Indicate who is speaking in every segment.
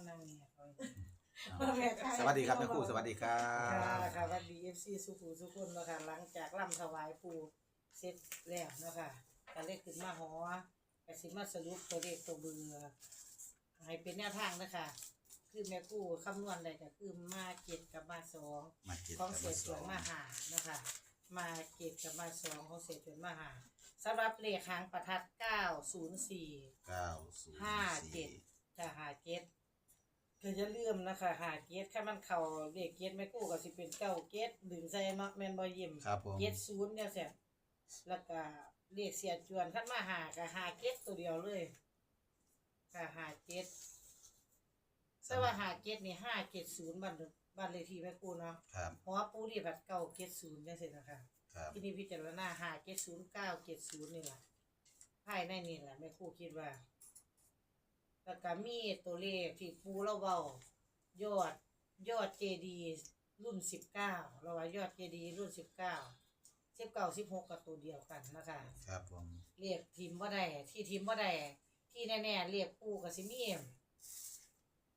Speaker 1: มานั่งเนี่ยเขา
Speaker 2: สวัสดีครับแม่ครูสวัสดีครั
Speaker 1: ค่ะ
Speaker 2: บ
Speaker 1: ค่ะสวัสดีเอฟซีสุขุสุขุนเนาะค่ะหลังจากร่ำถวายปูเสร็จแล้วเนาะค่ะก็เลขขึ้นมาหอกสิมาสรุปตัวเลขตัวเบือให้เป็นแนวทางนะคะคือแม่ครู่คำนวณได้ก็คือมาเจ็ดกับมาสอง
Speaker 2: มาเจ็ด
Speaker 1: ของ
Speaker 2: กับ
Speaker 1: เสี
Speaker 2: มายส
Speaker 1: ส่ว
Speaker 2: อนง
Speaker 1: มาหานะคะมาเจ็ดกับมาสองของเสียส่วนมาหาสำหรับเลขหางประทัดเก้าศูนย์สี่
Speaker 2: เก้าศูนย์
Speaker 1: ห้าเจ็ดจะหาเกต ก็จะเลื่อมนะคะหาเกตแค่มันเข่าเด็กเกตไม่กู้ก็สิเป็นเก้าเกตดึงใส่เนาะแมนบอยิม
Speaker 2: ครับผม
Speaker 1: เกตศูนย์เนี่ยเสียแล้วก็เรียกเสียจวนขั้นมาหาก็หาเกตตัวเดียวเลยก็หาเกตแต่ว่าหาเกตนี่ห้าเกตศูนย์บ้านบ้านเลขที่แม่กู้เนาะ
Speaker 2: ครับ
Speaker 1: เพราะว่าปูนี่แบบเก้าเกตศูนย์เนี่ยเสร็จนะคะ
Speaker 2: ครับ
Speaker 1: ที่นี่พิจารณาหาเกตศูนย์เก้าเกตศูนย์นี่แหละภายในนี่แหละแม่ครู่คิดว่า แล้วก็มีตัวเลขที่ปูเราเว้ายอดยอดเจดีรุ่นสิบเก้าเราว่ายอดเจดีรุ่นสิบเก้าสิบเก้าสิบหกกับตัวเดียวกันนะคะ
Speaker 2: ครับผม
Speaker 1: เรียกทีมว่าได้ที่ทีมว่าได้ที่แน่ๆเรียกปูกับซิมี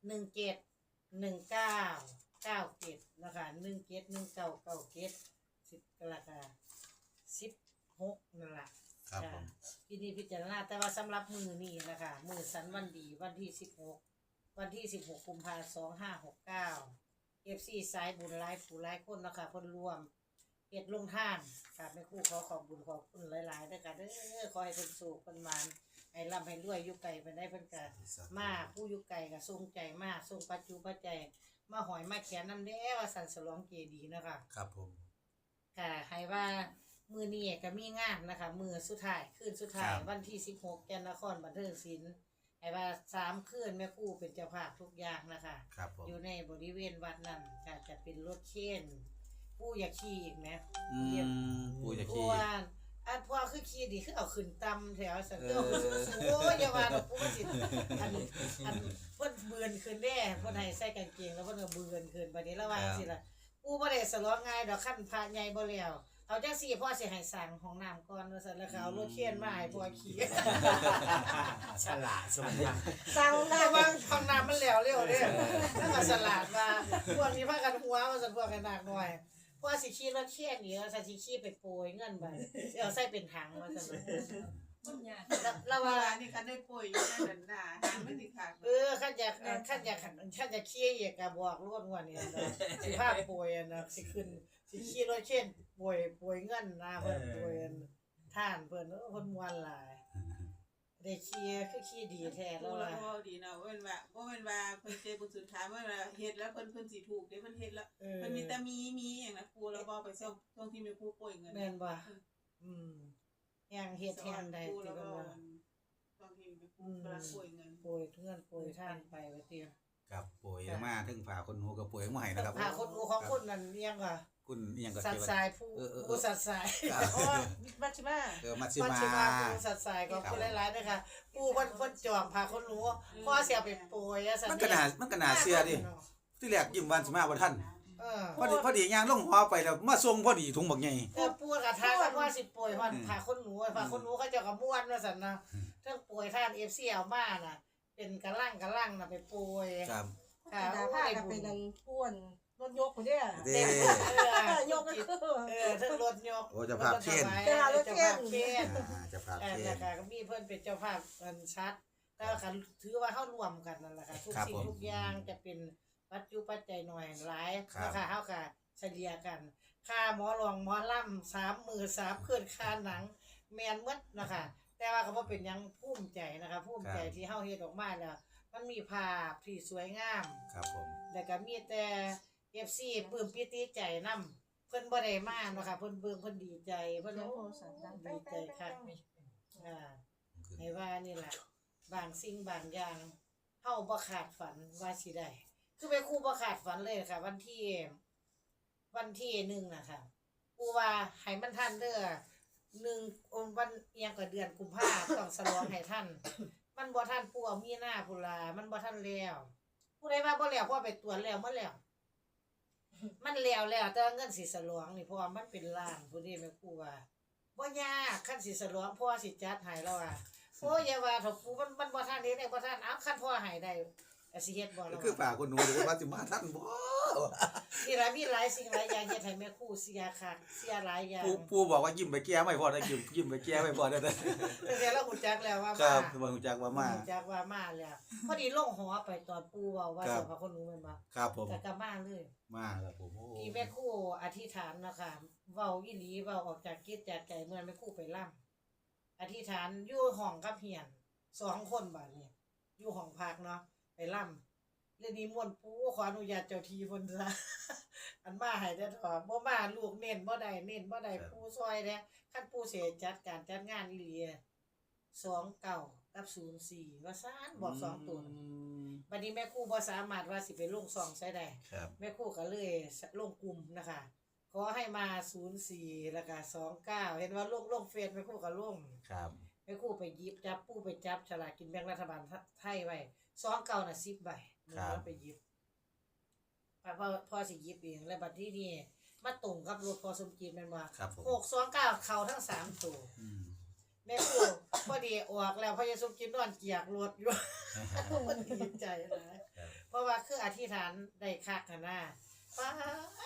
Speaker 1: หนึ่งเจ็ดหนึ่งเก้าเก้าเจ็ดนะคะหนึ่งเจ็ดหนึ่งเก้าเก้าเจ็ดสิบกรกฎาสิบหกนั่นแหละ
Speaker 2: ครับผม
Speaker 1: ที่นี่พิจารณาแต่ว่าสำหรับมือนี้นะคะมือสันวันดีวันที่สิบหกวันที่สิบหกกุมภาสองห้าหกเก้าเอฟซีสายบุญไลฟ์ผู้ไลฟ์คนนะคะคนรวมเฮ็ดลงท่านค่ะแม่ครู่ขอขอบบุญขอบคุณหลายๆด้วยกันเด้อขอให้เป็นสุขเป็นหมานให้ร่ำให้รวยอยุไก่ไปได้เพิ่นกะมาผู้อยุไก่กะทรงใจมากทรงปัจจุปัจจัยมาหอยมาแขนนำเด้อว่าสันสลองเจดีย์นะคะ
Speaker 2: ครับผม
Speaker 1: ค่ะให้ว่า มือนี้ก็มีงานนะคะ มือสุดท้ายคืนสุดท้าย
Speaker 2: ครับ
Speaker 1: วันที่สิบหกแกนนครบันเทิงศิลป์ให้ว่าสามคืนแม่ครู่เป็นเจ้าภาพทุกอย่างนะคะ
Speaker 2: ครับผม
Speaker 1: อยู่ในบริเวณวัดนั้นก็จะเป็นรถเช่นผู้อยากขี่อีกไหม
Speaker 2: อืมปูจะ
Speaker 1: ผู้
Speaker 2: ขี้
Speaker 1: ว่าอันพ่อคือขี่ดีคือเอาขึ้นตำแถวสันเตอ
Speaker 2: เออ
Speaker 1: สูงโอ้ยอย่าว่าดอกผู้ว่าสิอันอันเพิ่นเบือนขึ้นแน่เพิ่นให้ใส่กางเกงแล้วเพิ่นก็เบือนขึ้นบัดนี้ระหว่างสิล่ะกูบ่ได้สลองง่ายดอกขั้นพระใหญ่บ่แล้ว เอาจังซี่พ่อสิให้สั่งห้องน้ำก่อนว่าซั่นแล้วก็เอารถเคียนมาให้พ่อขี่
Speaker 3: ฉลาดสมยัง
Speaker 1: สั่งได้ว่างห้องน้ำมันแล้วเร็วเด้อแล้วก็สลัดว่าพวกนี้พากันหัวว่าซั่นพวกกันหนักหน่อยพ่อสิขี่รถเคียนนี่แล้วสิขี่ไปโปรยเงินไปสิเอาใส่เป็นถังว่าซั่นแล้วแล้ว
Speaker 4: เว
Speaker 1: ว่า
Speaker 4: ลานี่คันได้ป่วยอยู่ในดันหน้าหางไม่ติดขาด
Speaker 1: เออขันอยากขันอยากขันอยากขี่อีกก็บอกรวดงวดนี้นะสิพาโปรยอะนะสิขึ้น สิขี่รถเคียนโปรยโปรยเงินนะเพิ่นโปรยอันท่านเพิ่นเออเพิ่นม่วนหลายได้ขี้คือขี้ดีแท้
Speaker 4: ปู
Speaker 1: แล้ว
Speaker 4: แล้ว
Speaker 1: ว่า
Speaker 4: ก็ดีเนาะว่าเป็นว่าว่าเป็นว่าเพิ่นเจอบุญสุดท้ายว่าเวลาเฮ็ดแล้วเพิ่นเพิ่นสิถูกเด้เพิ่นเฮ็ดแล้ว
Speaker 1: เออ
Speaker 4: เพิ่นมีแต่มีมีอย่างนะปูแล้วบ่ไปส่งช่วงที่มีผู้ป่วยเงิน
Speaker 1: แม่นบ่อืมแฮงเฮ็ดแฮงได้
Speaker 4: ปู
Speaker 1: ที่
Speaker 4: แล้ว
Speaker 1: เพิ่
Speaker 4: ก็
Speaker 1: นว่า
Speaker 4: ช่วงที่มีผู้กำลังป่วยเงิน
Speaker 1: โปรยเพื่อนโปรยท่านไปว่าติ
Speaker 2: กับป่วยมาถึงผ่าคนหูกับป่วยมาให้นะครับ
Speaker 1: พาคนรู้ของคนนั้นเรียงว่า
Speaker 2: คุณอิหยังก็
Speaker 1: สัต
Speaker 2: เท
Speaker 1: ว์
Speaker 2: ว
Speaker 1: สายผู้
Speaker 2: เออเออเออ
Speaker 1: ผู้สัตว์สาย
Speaker 2: ครับ
Speaker 1: โอ้มัชชิมา
Speaker 2: เออมัตซิ
Speaker 1: มัช
Speaker 2: มา
Speaker 1: ชิมาผู้สัตว์สายก็ผู้หลายๆเด้อค่ะผู้เพิ่นเพิ่นจองพาคนรู้พ่อสิเอาไปโปรยอะสัตว์
Speaker 2: มันก็น่ามันก็น่าเชื่อดิที่แรกยิ้มวันสิมาบ่ทัน
Speaker 1: เออ
Speaker 2: พอดีพอดีย่างลงหอไปแล้วมาส่งพอดีถุงบักใหญ่
Speaker 1: เออปูกระทากับว่าสิป่วยฮอดพาคนหนูพาคนหนูเขาเจ้าก็ม่วนว่าซั่นนะ
Speaker 2: อืม
Speaker 1: เทั้งป่วยท่าน FC เอามาน่ะ เป็นกะลั่งกะลั่งน่ะไปป่วย
Speaker 2: ครับ
Speaker 1: ค่ะ
Speaker 5: ดาผ้ากับเป็นอันป้วน รถยกคนเนี้ย
Speaker 2: เด้
Speaker 1: เออย
Speaker 5: กก็คือ
Speaker 1: เออเทั้งรถยก
Speaker 2: โอ้เจ้าภาพเช่น
Speaker 1: เจ้าภาพเช่น
Speaker 2: อ่าจะพา
Speaker 1: เออ
Speaker 2: เท
Speaker 1: แล้ว
Speaker 2: น
Speaker 1: ก็มีเพิ่นเป็นเจ้าภาพอันชัดแต่ว่าคันถือว่าเฮารวมกันนั่นแหละค่ะทุก
Speaker 2: ครับ
Speaker 1: สิ่ง
Speaker 2: ผม
Speaker 1: ทุกอย่างจะเป็นปัจจุปัจจัยหน่อยหลาย
Speaker 2: ครับ
Speaker 1: นะคะเฮาก็เฉลี่ยกันค่าหมอรองหมอล่ำสามมือสามคืนค่าหนัง แมนหมดนะคะแต่ว่าก็บ่เป็นหยังภูมิใจนะคะภูมิใจที่เฮาเฮ็ดออกมาแล้ว มันมีภาพที่สวยงาม
Speaker 2: ครับผม
Speaker 1: แล้วก็มีแต่ FC ปลื้มปิติใจนํเพิ่นบ่ได้มาเนาะค่ะเพิ่นเบิ่งเพิ่นดีใจเพิ่น
Speaker 5: เสียง
Speaker 1: โอ้
Speaker 5: โทรศัพท์ดัง
Speaker 1: ดีใจคักอ่าให้ว่านี่ล่ะบางสิ่งบางอย่างเฮาบ่คาดฝันว่าสิได้คือไปครูบ่คาดฝันเลยค่ะ วันที่ วันที่หนึ่งนะคะกูว่าให้มันทันเด้อหนึ่งวันเอียงกับเดือนกุมภาต้องสลองให้ท่าน มันบ่ทันปูเอามีหน้าพุลา มันบ่ทันแล้ว ผู้ใดว่าบ่แล้วเพราะไปตรวจแล้วมันแล้ว มันแล้วแล้วแต่ว่าเงินสิสลวงนี่เพราะว่ามันเป็นล้านผู้นี้แม่ครูว่าบ่ยากคันสิสลวงพ่อสิจัดให้แล้วอะโอ้ยอย่าว่าเถอะปูมันมันบ่ทันเฮ็ดได้บ่ทันเอาคันพ่อให้ได้ ก็สิเฮ็ดบ่
Speaker 2: ก็
Speaker 1: ล่ะ
Speaker 2: คือฝากคนหนูหรือว่าสิมาท่านบ่
Speaker 1: นี่ล่ะมีหลายสิ่งหลายอย่างเฮ็ดให้แม่ครูเสียคักเสียหลายอย่าง
Speaker 2: ปูปูบอกว่ายิ้มไปแก้ไม่พอได้ยิ้มยิ้มไปแก้ไม่พอได้อ
Speaker 1: แต่แต่เราฮู้จักแล้วว่า
Speaker 2: ค
Speaker 1: มา
Speaker 2: รับบ่ฮู้จักว่ามา
Speaker 1: รู้จักว่ามาแล้วพอดีลงหอไปตอนปู่เว้าว่า
Speaker 2: ครับ
Speaker 1: สอนพระคนหนูแม่นบ่
Speaker 2: ครับผม
Speaker 1: ก็กลับมาเลย
Speaker 2: มาครับผมโอ้
Speaker 1: ที่แม่ครูอธิษฐานนะคะเว้าอีหลีเว้าออกจากจิตจากใจเมื่อแม่ครูไปล่ำอธิษฐานอยู่ห้องกับเฮียนสองคนบัดนี้อยู่ห้องพักเนาะ ไปล่ำเรื่องนี้ม่วนปู่ขออนุญาตเจ้าที่เพิ่นซะอันมาให้ได้ถอบ่มาลูกเน้นบ่ได้เน้นบ่ได้ปู่ซอยเด้คันปู่สิจัดการจัดงานอีหลี29กับ04ว่าซ่านบอกสองตัวน่ะบัดนี้แม่ครูบ่สามารถว่าสิไปลงซองใช้ได้
Speaker 2: ครับ
Speaker 1: แม่ครู่ก็เลยลงกลุ่มนะคะขอให้มา04แล้วก็29เห็นว่าลงลงเฟซแม่ครู่ก็ลง
Speaker 2: ครับ
Speaker 1: แม่ครู่ไปหยิบจับปู้ไปจับฉลากกินแบ่งรัฐบาลไทยไว้ 29น่ะ10ใบหนูก็ไปหยิบพอพอพอสิหยิบเองแล้วบัดที่นี่มาตรงกับรถพอสมจีนแม่นบ่
Speaker 2: ครับผม
Speaker 1: 629เข้าทั้ง3ตัว
Speaker 2: อืม
Speaker 1: แม่ครู่พอดีออกแล้วพอยายสมจินนอนเกียกรถอยู่ มันดีใจนะเพราะว่าคืออธิษฐานได้คักกันนะป้า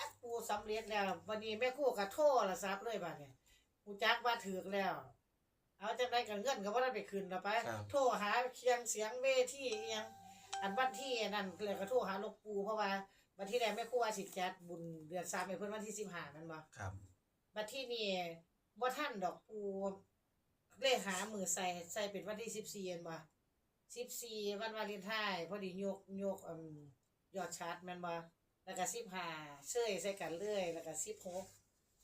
Speaker 1: ดปูสำเร็จแล้ววันนี้แม่ครู่ก็โทรศัพท์เลยบัดเนี่ยกูจักว่าถือแล้ว เอาจังได๋กันเงินก็บ่ได้ไปคืนแล้วไป
Speaker 2: ครับ
Speaker 1: โทรหาเคียงเสียงเวทีอีหยังอันวันที่นั่นเลยก็โทรหาหลวงปู่เพราะว่าวันที่แรกแม่ครู่ว่าสิจัดบุญเดือน3ให้เพิ่นวันที่15นั่นบ่
Speaker 2: ครับ
Speaker 1: บัดที่นี่บ่ทันดอกปูเลยหามือใส่ใส่เป็นวันที่สิบสี่เอ็นบ่สิบสี่วันวาเลนไทน์พอดียกยกอืมยอดชาร์ตแม่นบ่แล้วก็สิบห้าเชยใส่กันเรื่อย แล้วก็สิบหก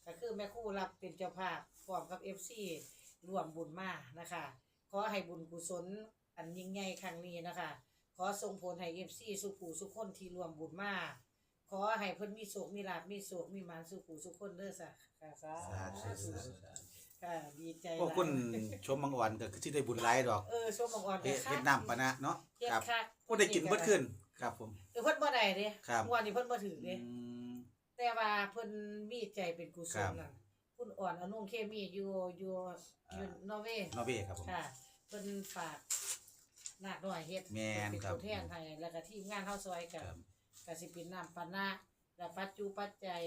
Speaker 1: ก็คือแม่ครู่รับเป็นเจ้าภาพพร้อมกับเอฟซี รวมบุญมานะคะ ขอให้บุญกุศลอันยิ่งใหญ่ครั้งนี้นะคะ ขอส่งผลให้เอฟซีสุขูสุขคนที่รวมบุญมาขอให้เพิ่นมีโชคมีลาภมีโชคมีหมานสุขูสุขคนเด้อสะค่ะสา
Speaker 2: สาธุ
Speaker 1: ธุค่ะดีใจ
Speaker 2: พวกคุณชมบางวันก็คือที่ได้บุญหลายดอก
Speaker 1: เออชมบังอ่อน
Speaker 2: เฮ็ดเฮ็ดน้ำปะนะเนาะ
Speaker 1: เฮ็ด
Speaker 2: ครับ
Speaker 1: คัก
Speaker 2: พวกได้กินเบิดขึ้นครับผม
Speaker 1: เออเพิ่นบ่ได้เด้
Speaker 2: ครับ
Speaker 1: งวดนี้เพิ่นบ่ถือ
Speaker 2: อื
Speaker 1: เด้
Speaker 2: ม
Speaker 1: แต่ว่าเพิ่นมีใจเป็นกุศ
Speaker 2: ครั
Speaker 1: ล
Speaker 2: บ
Speaker 1: นั่น คุณอ่อนอนุ่งเคมีอยู่อยู่อยู่นอร์เวย์
Speaker 2: นอร์เวย์ครับผม
Speaker 1: ค่ะเพิ่นฝากนาคน้อยเฮ็ด
Speaker 2: แม่น
Speaker 1: เป็น
Speaker 2: ครับ
Speaker 1: ตัวแทนให้แล้วก็ทีมงานเฮาซอยกั
Speaker 2: คนรับ
Speaker 1: ก็สิเป็นน้ำปานะและปัจจุปัจจัย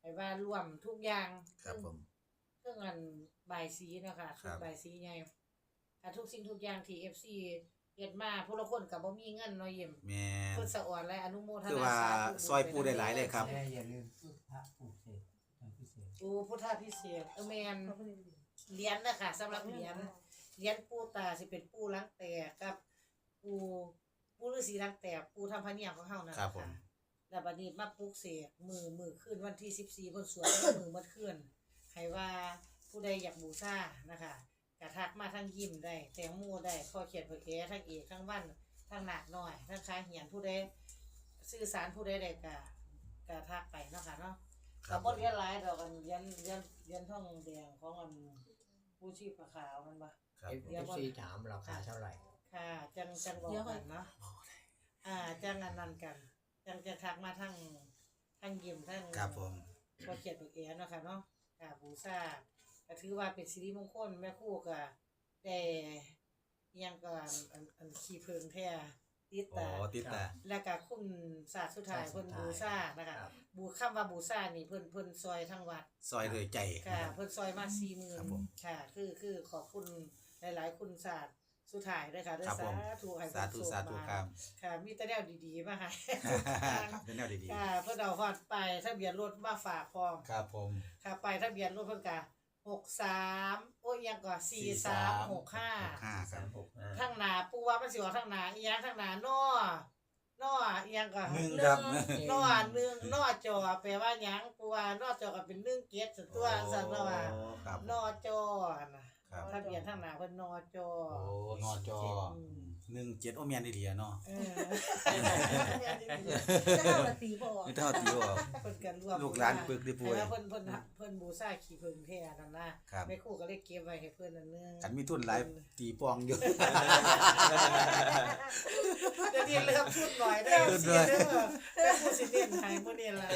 Speaker 1: ให้ว่าร่วมทุกอย่าง
Speaker 2: ครับผม
Speaker 1: เครื่องอันบายสีเนาะค่ะ
Speaker 2: ครับ
Speaker 1: บายสีใหญ่ถ้าทุกสิ่งทุกอย่างที่ FC เฮ็ดมาผู้ละคนก็บ่มีเงินเนาะเยี่ยม
Speaker 2: แม่น
Speaker 1: เพิ่นสะอ่อนและอนุโมท
Speaker 2: คือ
Speaker 1: นา
Speaker 2: ว่า
Speaker 1: สาธุ
Speaker 2: ซอยปูได้หลายเลยครับ
Speaker 3: แม่อย่าลืมพุทธปลูกเสกทางพิเศษ
Speaker 1: ปูพุทธพิเศษกเออแม่นเหรียญนะคะสำหรับเหรียญเหรียญปูตาสิเป็นปูล้างแตกกับ ปูปูฤาษีล้างแตกปูทำพระเนียมของเฮานั่น
Speaker 2: ครับ
Speaker 1: ล่ะ
Speaker 2: ผม
Speaker 1: แล้วบัดนี้มาปลุกเสกมือมือขึ้นวันที่14เพิ่นสวดมือมัดขึ้นให้ว่าผู้ใดอยากบูชานะคะกระทักมาทั้งยิ้มได้แตงโมได้ข้อเขียนเผยแท้ทั้งเอกทั้งวันทั้งหนักหน่อยทั้งค้าเหียนผู้ใดสื่อสารผู้ใดได้ก็กระทักไปเนาะค่ะเนาะ
Speaker 2: ครั
Speaker 1: กั
Speaker 2: บบผม
Speaker 1: บ่เรียนหลายดอกกันเรียนเรียนเรียนท่องแดงของอันผู้ชีพขาวมันบ่
Speaker 2: ครับ
Speaker 3: เอฟ
Speaker 2: ผม
Speaker 3: เอฟซีถามราคาเท่าไหร่
Speaker 1: ค่ะจังจังบอกกันเนาะอ่าจังอันนั้นกัน จังจะทักมาทั้งทั้งยิ้มทั้ง
Speaker 2: ครับผม
Speaker 1: พอเขียนตัวเองเนาะค่ะเนาะค่ะบูชาก็ถือว่าเป็นสิริมงคลแม่ครู่ก็ได้อิหยังก็อันอันอันขี้เพิงแท้ ติด
Speaker 2: อ๋อ
Speaker 1: ตา
Speaker 2: ติดตา
Speaker 1: แล้วก็คุณศาสตร์สุดท้ายเพิ่นบูชานะคะ
Speaker 3: ครับ
Speaker 1: บูคำว่าบูชานี่เพิ่นเพิ่นซอยทั้งวัด
Speaker 2: ซอยเลยใจ
Speaker 1: ค่ะเพิ่นซอยมาสี่หมื่น
Speaker 2: ครับผม
Speaker 1: ค่ะ คือคือขอบคุณหลายๆ คุณศาสตร์สุดท้ายด้วยค่ะด้วย
Speaker 2: ครับ
Speaker 1: สา
Speaker 2: ผม
Speaker 1: ธุให้
Speaker 2: สาธุ
Speaker 1: เพิ่น
Speaker 2: สาธุ
Speaker 1: ม
Speaker 2: ครับ
Speaker 1: ค่ะ มีแต่แนวดีๆ มาให้
Speaker 2: เป็นแนวดี
Speaker 1: ค่ะ เพิ่นเอาฮอดไปทะเบียนรถมาฝากพร้อม
Speaker 2: ๆ ครับผม
Speaker 1: ค่ะไปทะเบียนรถเพิ่นก็ 63โอ้ยยังก็4365
Speaker 2: ห้าค
Speaker 3: สา
Speaker 2: รับ
Speaker 3: มหกห้า
Speaker 1: ทั้งหน้าปูว่ามันสิออกทั้งหน้าอีหยังทั้งหน้านอนออีหยังก็
Speaker 2: หนึ่งครับ
Speaker 1: นอหนึ่งนอจอแปลว่าหยังปูว่านอจอก็เป็น1เกียรติตัวซั่นเนาะว่า
Speaker 2: โอ้ครับ
Speaker 1: นอจอนะครับ ทะเบียนทางหน้าเพิ่นนอจอ
Speaker 2: โอ้นอจอหนึ่งเจ็ดโอเมียนดีๆเนาะ
Speaker 1: เออ
Speaker 5: จะเข้าละตีบ่ออก
Speaker 2: ไม่เท่าตีว่า
Speaker 1: เพิ่นกันรวม
Speaker 2: ลูกหลานปึกได้ป่วย
Speaker 1: แต่าเพิ่นเพิ่นเพิ่นบูชาขี้เพิ่นแท้นั่นนะครับ แม่ครูก็เลยเก็บไว้ให้เพิ่นอันนึง
Speaker 2: ขันมีทุนหลายตีปองอยู่
Speaker 1: เดี๋ยวนี้เริ่มทุนหน่อยเด้อ
Speaker 2: ทุน
Speaker 1: สิ
Speaker 2: หน่อย
Speaker 1: เด้อแม่ครูสิเน้นให้มื้อนี้ล่ะ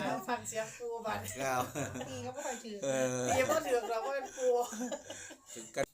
Speaker 1: เอาฟังเสียงครูบัด
Speaker 2: ครับ
Speaker 5: ตีก็ไม่ค่อยถือ
Speaker 2: เออ
Speaker 1: ดีบ่ถึกดอกว่าเป็นครู
Speaker 2: กัน